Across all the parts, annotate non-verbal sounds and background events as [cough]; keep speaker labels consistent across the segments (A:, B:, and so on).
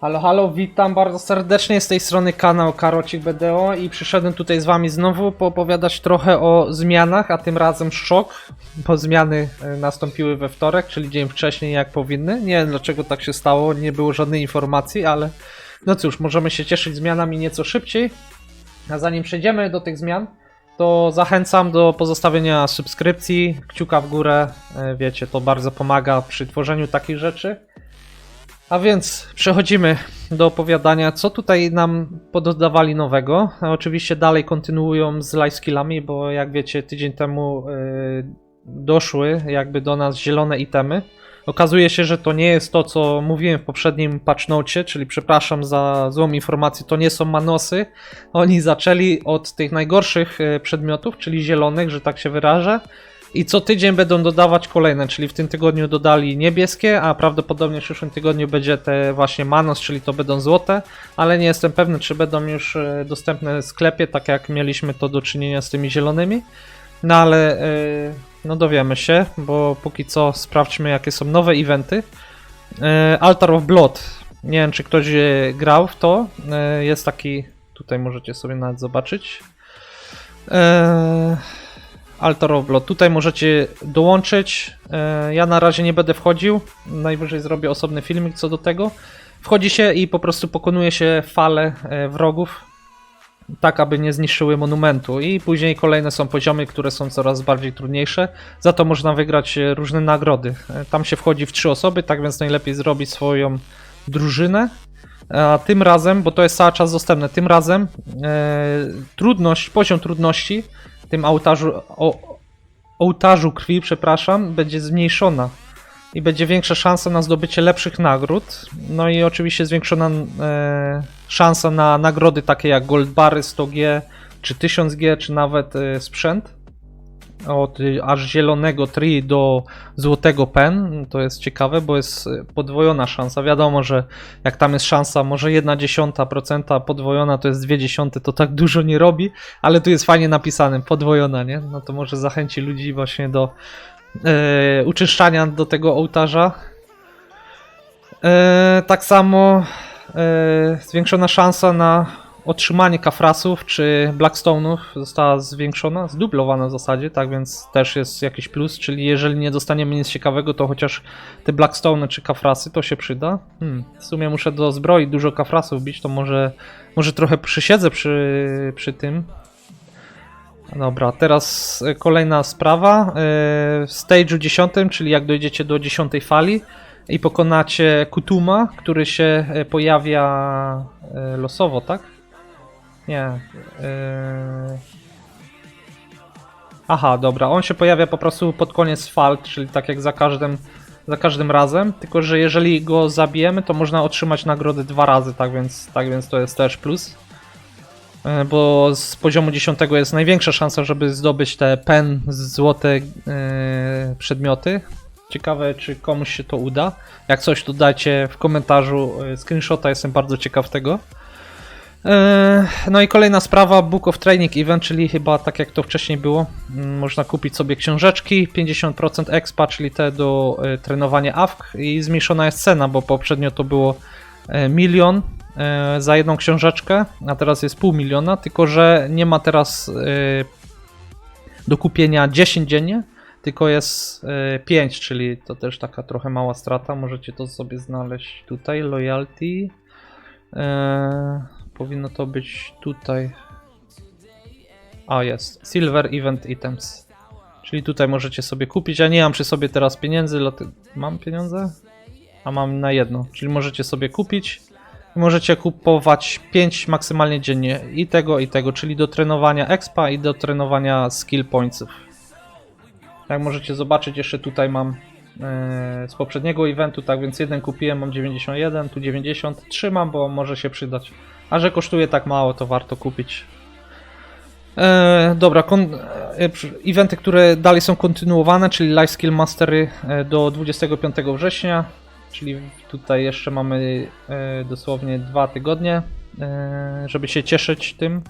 A: Halo, halo, witam bardzo serdecznie z tej strony kanał Karocik BDO i przyszedłem tutaj z wami znowu poopowiadać trochę o zmianach, a tym razem szok, bo zmiany e, nastąpiły we wtorek, czyli dzień wcześniej jak powinny. Nie wiem dlaczego tak się stało, nie było żadnej informacji, ale no cóż, możemy się cieszyć zmianami nieco szybciej. A zanim przejdziemy do tych zmian, to zachęcam do pozostawienia subskrypcji, kciuka w górę, e, wiecie, to bardzo pomaga przy tworzeniu takich rzeczy. A więc przechodzimy do opowiadania, co tutaj nam pododawali nowego. A Oczywiście dalej kontynuują z lifeskillami, bo jak wiecie, tydzień temu yy, doszły jakby do nas zielone itemy. Okazuje się, że to nie jest to, co mówiłem w poprzednim patchnocie, czyli przepraszam za złą informację, to nie są manosy. Oni zaczęli od tych najgorszych yy, przedmiotów, czyli zielonych, że tak się wyrażę. I co tydzień będą dodawać kolejne, czyli w tym tygodniu dodali niebieskie, a prawdopodobnie w przyszłym tygodniu będzie te właśnie manos, czyli to będą złote, ale nie jestem pewny, czy będą już e, dostępne w sklepie, tak jak mieliśmy to do czynienia z tymi zielonymi. No ale e, no dowiemy się, bo póki co sprawdźmy jakie są nowe eventy. E, Altar of Blood. Nie wiem czy ktoś grał w to. Jest taki, tutaj możecie sobie nawet zobaczyć. E, Blood. Tutaj możecie dołączyć. E, Ja na razie nie będę wchodził. Najwyżej zrobię osobny filmik co do tego. Wchodzi się i po prostu pokonuje się fale e, wrogów, tak aby nie zniszczyły monumentu. I później kolejne są poziomy, które są coraz bardziej trudniejsze. Za to można wygrać e, różne nagrody. Tam się wchodzi w trzy osoby, tak więc najlepiej zrobić swoją drużynę. A tym razem, bo to jest cały czas dostępne, tym razem e, trudność, poziom trudności tym ołtarzu, o, ołtarzu krwi, przepraszam, będzie zmniejszona i będzie większa szansa na zdobycie lepszych nagród. No i oczywiście zwiększona e, szansa na nagrody takie jak Gold Bary 100G, czy 1000G, czy nawet e, sprzęt. Od aż zielonego tri do złotego pen. To jest ciekawe, bo jest podwojona szansa. Wiadomo, że jak tam jest szansa, może 1 dziesiąta procenta podwojona to jest 2 dziesiąte, to tak dużo nie robi, ale tu jest fajnie napisane, podwojona, nie? No to może zachęci ludzi właśnie do e, uczyszczania do tego ołtarza. E, tak samo e, zwiększona szansa na otrzymanie kafrasów czy blackstone'ów została zwiększona, zdublowana w zasadzie, tak więc też jest jakiś plus, czyli jeżeli nie dostaniemy nic ciekawego, to chociaż te blackstone'y czy kafrasy to się przyda. Hmm, w sumie muszę do zbroi dużo kafrasów bić, to może, może trochę przysiedzę przy, przy tym. Dobra, teraz e, kolejna sprawa. E, W stage'u 10, czyli jak dojdziecie do 10 fali i pokonacie Kutuma, który się e, pojawia losowo, tak? Nie. e, Aha, dobra, on się pojawia po prostu pod koniec fal, czyli tak jak za każdym, za każdym razem, tylko że jeżeli go zabijemy, to można otrzymać nagrody dwa razy, tak więc, tak więc to jest też plus. E, Bo z poziomu 10 jest największa szansa, żeby zdobyć te pen złote e, przedmioty. Ciekawe, czy komuś się to uda. Jak coś, to dajcie w komentarzu screenshota, jestem bardzo ciekaw tego. E, No i kolejna sprawa, Book of Training Event, czyli chyba tak jak to wcześniej było, mm, można kupić sobie książeczki, 50% expa, czyli te do e, trenowania AFK i zmniejszona jest cena, bo poprzednio to było e, milion za jedną książeczkę, a teraz jest pół miliona, tylko że nie ma teraz do kupienia 10 dziennie, tylko jest e, 5, czyli to też taka trochę mała strata, możecie to sobie znaleźć tutaj, loyalty. Powinno to być tutaj. A jest, Silver Event Items. Czyli tutaj możecie sobie kupić. Ja nie mam przy sobie teraz pieniędzy. Mam pieniądze? A mam na jedno. Czyli możecie sobie kupić. Możecie kupować 5 maksymalnie dziennie. I tego, i tego. Czyli do trenowania expa i do trenowania skill pointsów. Jak możecie zobaczyć, jeszcze tutaj mam z poprzedniego eventu, tak więc jeden kupiłem, mam 91, tu 90, trzymam, bo może się przydać. A że kosztuje tak mało, to warto kupić. E, dobra, kon, e, eventy, które dalej są kontynuowane, czyli Life Skill Mastery e, do 25 września, czyli tutaj jeszcze mamy e, dosłownie dwa tygodnie, e, żeby się cieszyć tym,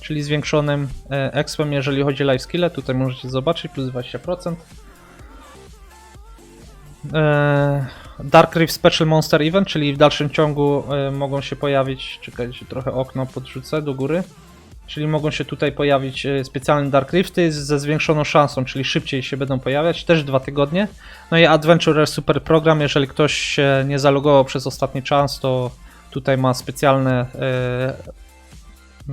A: czyli zwiększonym e, expem, jeżeli chodzi o life skille. Tutaj możecie zobaczyć, plus 20%. E, Dark Reef Special Monster Event, czyli w dalszym ciągu e, mogą się pojawić, czekajcie, trochę okno podrzucę do góry, czyli mogą się tutaj pojawić e, specjalne Dark Rifty ze zwiększoną szansą, czyli szybciej się będą pojawiać, też dwa tygodnie. No i Adventure Super Program, jeżeli ktoś się nie zalogował przez ostatni czas, to tutaj ma specjalne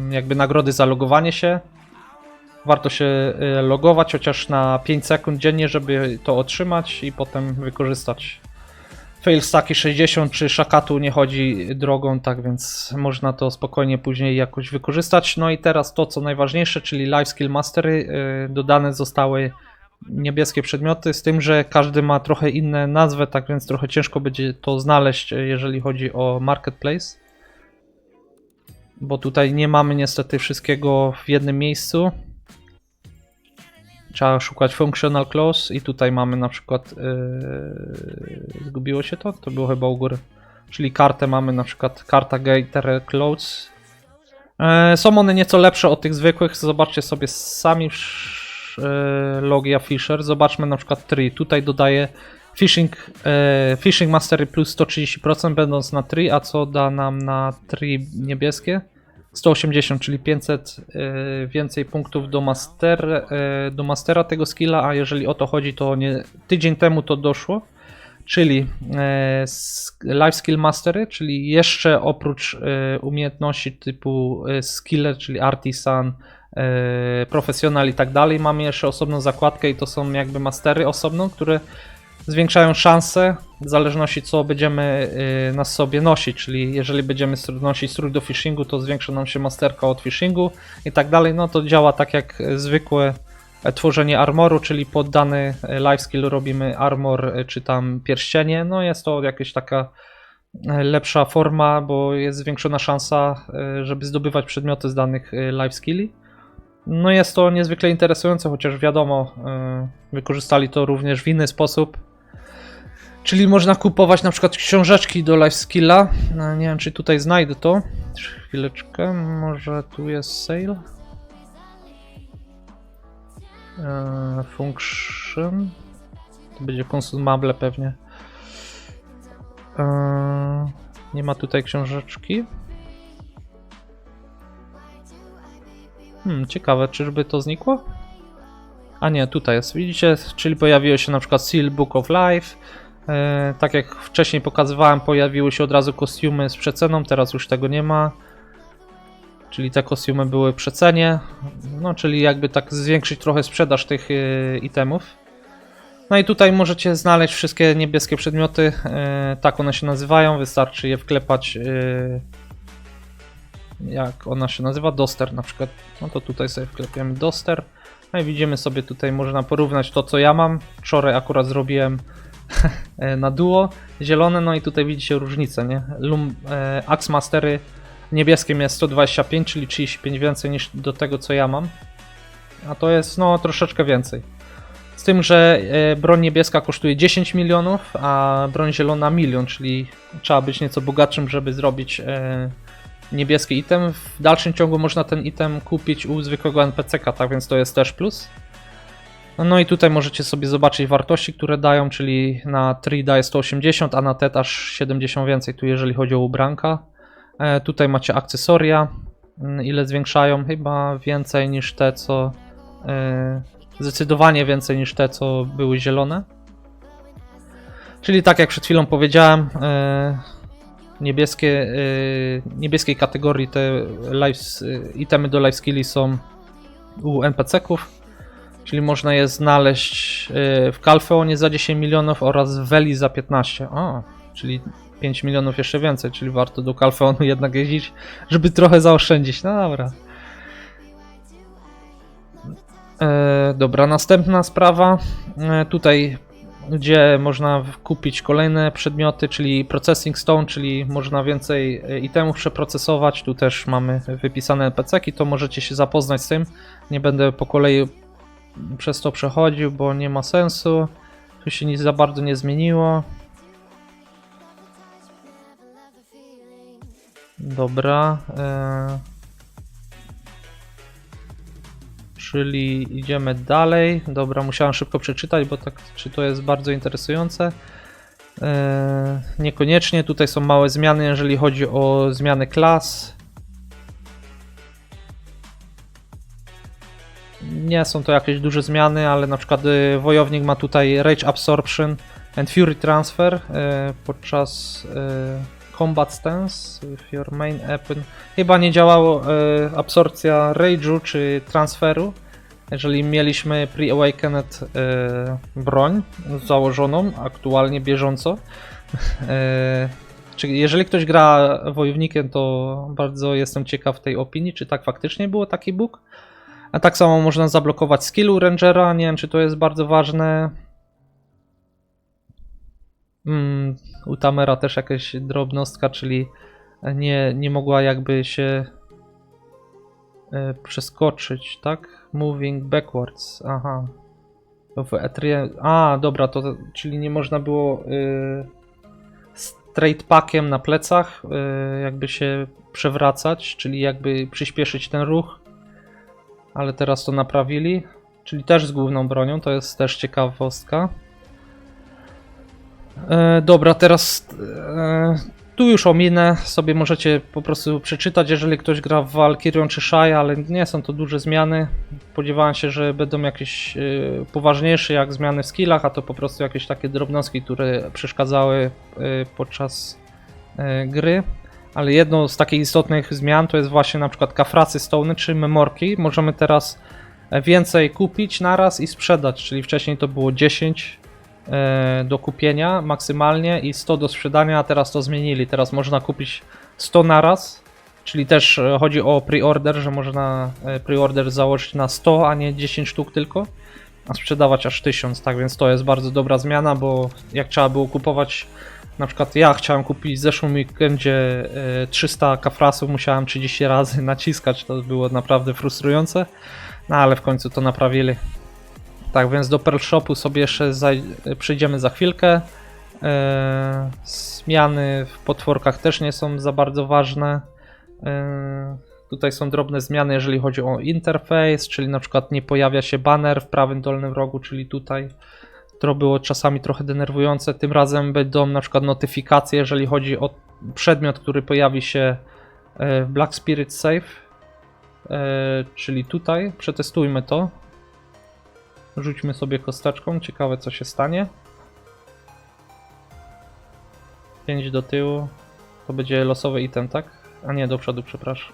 A: jakby nagrody za logowanie się. Warto się e, logować chociaż na 5 sekund dziennie, żeby to otrzymać i potem wykorzystać. Failstaki 60 czy Shakatu nie chodzi drogą, tak więc można to spokojnie później jakoś wykorzystać. No i teraz to co najważniejsze, czyli Life Skill Mastery. e, Dodane zostały niebieskie przedmioty, z tym, że każdy ma trochę inne nazwy, tak więc trochę ciężko będzie to znaleźć, jeżeli chodzi o Marketplace. Bo tutaj nie mamy niestety wszystkiego w jednym miejscu. Trzeba szukać functional clause i tutaj mamy na przykład yy, zgubiło się to? To było chyba u góry. Czyli kartę mamy na przykład karta Gator Clothes. Yy, są one nieco lepsze od tych zwykłych. Zobaczcie sobie sami yy, Logia Fisher. Zobaczmy na przykład tree. Tutaj dodaję Fishing, yy, fishing Mastery plus 130% będąc na tree, a co da nam na tree niebieskie? 180, czyli 500 y, więcej punktów do, master, y, do mastera tego skilla, a jeżeli o to chodzi, to nie, tydzień temu to doszło. Czyli sk- Life Skill Mastery, czyli jeszcze oprócz umiejętności typu skiller, czyli artisan, profesjonal i tak dalej, mamy jeszcze osobną zakładkę i to są jakby mastery osobno, które zwiększają szanse w zależności co będziemy y, na sobie nosić, czyli jeżeli będziemy nosić strój do fishingu, to zwiększa nam się masterka od fishingu i tak dalej, no to działa tak jak zwykłe e, tworzenie armoru, czyli pod dany e, life skill robimy armor e, czy tam pierścienie, no jest to jakaś taka lepsza forma, bo jest zwiększona szansa, żeby zdobywać przedmioty z danych life skilli. No jest to niezwykle interesujące, chociaż wiadomo, wykorzystali to również w inny sposób. Czyli można kupować na przykład książeczki do Life Skilla. No, nie wiem, czy tutaj znajdę to. Chwileczkę, może tu jest sale. Eee, function. To będzie consumable pewnie. Eee, nie ma tutaj książeczki. Hmm, ciekawe, czyżby to znikło? A nie, tutaj jest, widzicie, czyli pojawiło się na przykład Seal Book of Life. E, tak jak wcześniej pokazywałem, pojawiły się od razu kostiumy z przeceną, teraz już tego nie ma. Czyli te kostiumy były przecenie, no czyli jakby tak zwiększyć trochę sprzedaż tych e, itemów. No i tutaj możecie znaleźć wszystkie niebieskie przedmioty, e, tak one się nazywają, wystarczy je wklepać jak ona się nazywa, Doster na przykład. No to tutaj sobie wklepiemy Doster. No i widzimy sobie tutaj, można porównać to co ja mam. Wczoraj akurat zrobiłem [laughs] na duo zielone, no i tutaj widzicie różnicę, nie? Lum, e, Axe Mastery niebieskie jest 125, czyli 35 więcej niż do tego co ja mam. A to jest no troszeczkę więcej. Z tym, że e, broń niebieska kosztuje 10 milionów, a broń zielona milion, czyli trzeba być nieco bogatszym, żeby zrobić e, niebieski item. W dalszym ciągu można ten item kupić u zwykłego NPC-ka, tak więc to jest też plus. No i tutaj możecie sobie zobaczyć wartości, które dają, czyli na 3 daje 180, a na TET aż 70 więcej, tu jeżeli chodzi o ubranka. E, tutaj macie akcesoria, mm, ile zwiększają, chyba więcej niż te, co... E, zdecydowanie więcej niż te, co były zielone. Czyli tak jak przed chwilą powiedziałem, e, niebieskie, niebieskiej kategorii te itemy do life skilli są u NPC-ków, czyli można je znaleźć y, w Kalfeonie za 10 milionów oraz w Veli za 15. O, czyli 5 milionów jeszcze więcej, czyli warto do Kalfeonu jednak jeździć, żeby trochę zaoszczędzić. No dobra. E, dobra, następna sprawa. E, tutaj gdzie można kupić kolejne przedmioty, czyli Processing Stone, czyli można więcej e, itemów przeprocesować. Tu też mamy wypisane NPC-ki, to możecie się zapoznać z tym. Nie będę po kolei przez to przechodził, bo nie ma sensu. Tu się nic za bardzo nie zmieniło. Dobra. E... Czyli idziemy dalej. Dobra, musiałem szybko przeczytać, bo tak czy to jest bardzo interesujące. E, niekoniecznie, tutaj są małe zmiany, jeżeli chodzi o zmiany klas. Nie są to jakieś duże zmiany, ale na przykład y, wojownik ma tutaj Rage Absorption and Fury Transfer y, podczas y, Combat Stance with your main weapon. Chyba nie działało absorpcja Rage'u czy transferu. Jeżeli mieliśmy Pre-Awakened broń założoną aktualnie bieżąco. [laughs] czy jeżeli ktoś gra wojownikiem, to bardzo jestem ciekaw tej opinii, czy tak faktycznie było taki bóg. A tak samo można zablokować skillu Rangera, nie wiem czy to jest bardzo ważne. Mm, u Tamera też jakaś drobnostka, czyli nie, nie mogła jakby się e, przeskoczyć, tak? Moving backwards, aha. To w Etrię... A, dobra, to, czyli nie można było y, straight packiem na plecach y, jakby się przewracać, czyli jakby przyspieszyć ten ruch ale teraz to naprawili. Czyli też z główną bronią, to jest też ciekawostka. E, dobra, teraz e, tu już ominę, sobie możecie po prostu przeczytać, jeżeli ktoś gra w Valkyrion czy Shai, ale nie są to duże zmiany. Spodziewałem się, że będą jakieś e, poważniejsze jak zmiany w skillach, a to po prostu jakieś takie drobnostki, które przeszkadzały e, podczas e, gry ale jedną z takich istotnych zmian to jest właśnie na przykład kafracy stone czy memorki. Możemy teraz więcej kupić naraz i sprzedać, czyli wcześniej to było 10 e, do kupienia maksymalnie i 100 do sprzedania, a teraz to zmienili. Teraz można kupić 100 naraz, czyli też e, chodzi o pre-order, że można e, pre-order założyć na 100, a nie 10 sztuk tylko, a sprzedawać aż 1000, tak więc to jest bardzo dobra zmiana, bo jak trzeba było kupować na przykład ja chciałem kupić w zeszłym weekendzie e, 300 kafrasów, musiałem 30 razy [laughs] naciskać, to było naprawdę frustrujące, no ale w końcu to naprawili. Tak więc do Pearl Shopu sobie jeszcze przyjdziemy za chwilkę. E, zmiany w potworkach też nie są za bardzo ważne. E, tutaj są drobne zmiany, jeżeli chodzi o interfejs, czyli na przykład nie pojawia się banner w prawym dolnym rogu, czyli tutaj to było czasami trochę denerwujące. Tym razem będą na przykład notyfikacje, jeżeli chodzi o przedmiot, który pojawi się e, w Black Spirit Safe. E, Czyli tutaj. Przetestujmy to. Rzućmy sobie kosteczką. Ciekawe co się stanie. 5 do tyłu. To będzie losowy item, tak? A nie, do przodu, przepraszam.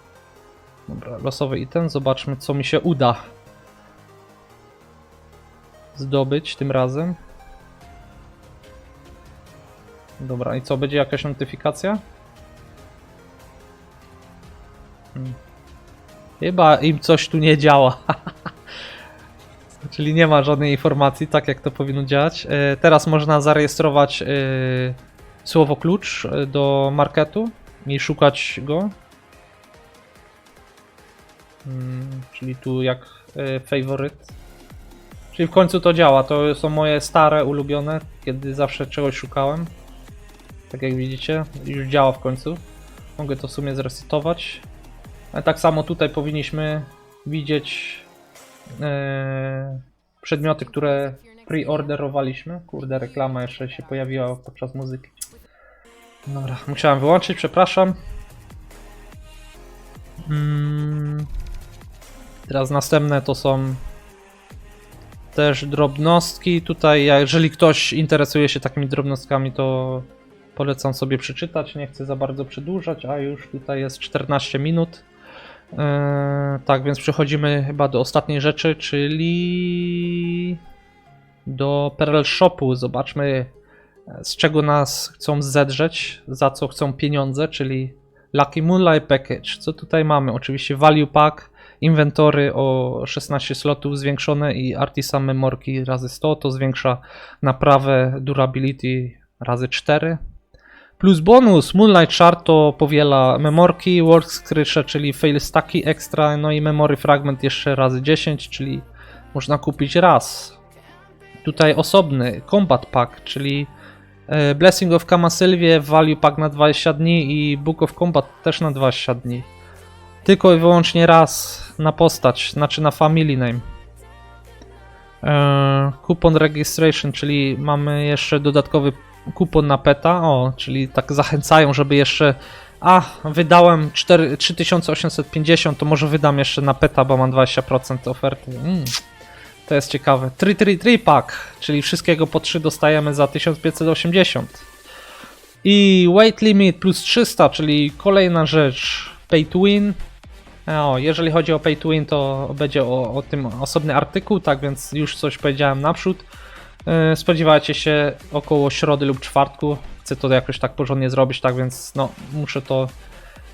A: Dobra, losowy item. Zobaczmy co mi się uda zdobyć tym razem. Dobra, i co, będzie jakaś notyfikacja? Hmm. Chyba im coś tu nie działa. [laughs] Czyli nie ma żadnej informacji, tak jak to powinno działać. E, Teraz można zarejestrować e, słowo klucz e, do marketu i szukać go. Hmm, Czyli tu jak favorite. Czyli w końcu to działa. To są moje stare, ulubione, kiedy zawsze czegoś szukałem. Tak jak widzicie, już działa w końcu. Mogę to w sumie zresetować. Ale tak samo tutaj powinniśmy widzieć e, przedmioty, które preorderowaliśmy. Kurde, reklama jeszcze się pojawiła podczas muzyki. Dobra, musiałem wyłączyć, przepraszam. Mm. Teraz następne to są też drobnostki. Tutaj, jeżeli ktoś interesuje się takimi drobnostkami, to polecam sobie przeczytać. Nie chcę za bardzo przedłużać, a już tutaj jest 14 minut. Eee, tak, więc przechodzimy chyba do ostatniej rzeczy, czyli do Pearl Shopu. Zobaczmy, z czego nas chcą zedrzeć, za co chcą pieniądze, czyli Lucky Moonlight Package. Co tutaj mamy? Oczywiście Value Pack, inwentory o 16 slotów zwiększone i Artisan Memorki razy 100 to zwiększa naprawę durability razy 4. Plus bonus Moonlight Shard to powiela memorki, Work Scrysze, czyli fail stacki extra, no i memory fragment jeszcze razy 10, czyli można kupić raz. Tutaj osobny Combat Pack, czyli e, Blessing of Kama Sylvie, Value Pack na 20 dni i Book of Combat też na 20 dni. Tylko i wyłącznie raz na postać, znaczy na family name. Eee, Coupon registration, czyli mamy jeszcze dodatkowy kupon na peta, o, czyli tak zachęcają, żeby jeszcze a, wydałem 4, 3850, to może wydam jeszcze na peta, bo mam 20% oferty. Mm, to jest ciekawe. 333 pack, czyli wszystkiego po 3 dostajemy za 1580. I weight limit plus 300, czyli kolejna rzecz. Pay to win. O, jeżeli chodzi o pay to win, to będzie o, o tym osobny artykuł, tak więc już coś powiedziałem naprzód. Yy, Spodziewajcie się około środy lub czwartku. Chcę to jakoś tak porządnie zrobić, tak więc no, muszę to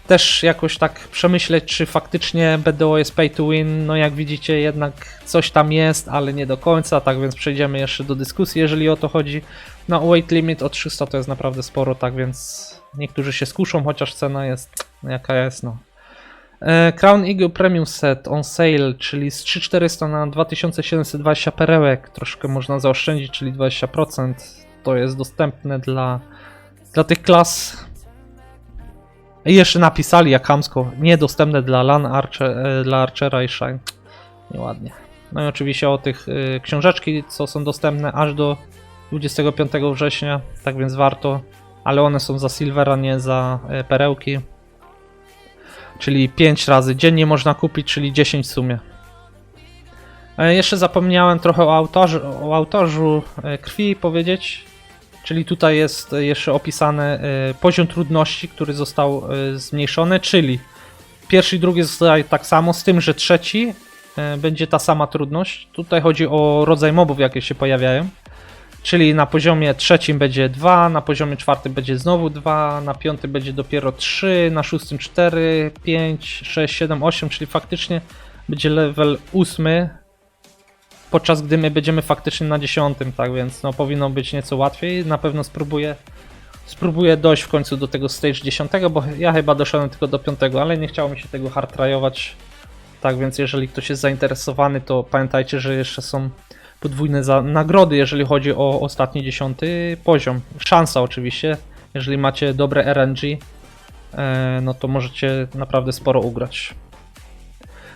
A: też jakoś tak przemyśleć, czy faktycznie BDO jest pay to win. No jak widzicie, jednak coś tam jest, ale nie do końca, tak więc przejdziemy jeszcze do dyskusji, jeżeli o to chodzi. No, weight limit o 300 to jest naprawdę sporo, tak więc niektórzy się skuszą, chociaż cena jest jaka jest, no. E, Crown Eagle Premium Set on sale, czyli z 3400 na 2720 perełek, troszkę można zaoszczędzić, czyli 20%. To jest dostępne dla, dla tych klas. I jeszcze napisali jak hamsko, niedostępne dla LAN, Archer, e, dla Archera i Shine. Nieładnie. No i oczywiście o tych y, książeczki, co są dostępne aż do 25 września, tak więc warto, ale one są za Silvera, nie za e, perełki. Czyli 5 razy dziennie można kupić, czyli 10 w sumie. E, Jeszcze zapomniałem trochę o autorze, o autorzu e, krwi powiedzieć. Czyli tutaj jest jeszcze opisany e, poziom trudności, który został zmniejszony, czyli pierwszy i drugi zostaje tak samo, z tym, że trzeci będzie ta sama trudność. Tutaj chodzi o rodzaj mobów, jakie się pojawiają. Czyli na poziomie trzecim będzie 2, na poziomie czwartym będzie znowu 2, na piątym będzie dopiero 3, na szóstym 4, 5, 6, 7, 8, czyli faktycznie będzie level 8, podczas gdy my będziemy faktycznie na dziesiątym, tak więc no powinno być nieco łatwiej. Na pewno spróbuję spróbuję dojść w końcu do tego stage 10, bo ja chyba doszedłem tylko do 5, ale nie chciało mi się tego hard tryować. Tak więc jeżeli ktoś jest zainteresowany, to pamiętajcie, że jeszcze są podwójne za nagrody, jeżeli chodzi o ostatni dziesiąty poziom. Szansa oczywiście, jeżeli macie dobre RNG, e, no to możecie naprawdę sporo ugrać.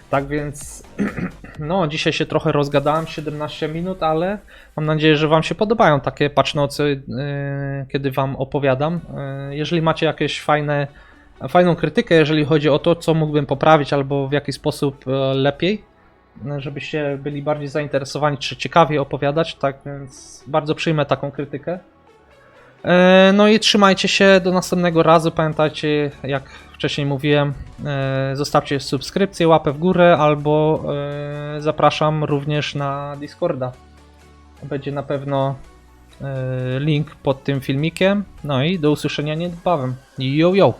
A: Tak więc, [clears throat] no dzisiaj się trochę rozgadałem, 17 minut, ale mam nadzieję, że Wam się podobają takie pacznocy, e, kiedy Wam opowiadam. E, Jeżeli macie jakieś fajne, fajną krytykę, jeżeli chodzi o to, co mógłbym poprawić albo w jaki sposób lepiej, żebyście byli bardziej zainteresowani, czy ciekawiej opowiadać, tak więc bardzo przyjmę taką krytykę. E, No i trzymajcie się do następnego razu. Pamiętajcie, jak wcześniej mówiłem, e, zostawcie subskrypcję, łapę w górę, albo e, zapraszam również na Discorda. Będzie na pewno link pod tym filmikiem. No i do usłyszenia niedbawem. Yo, yo!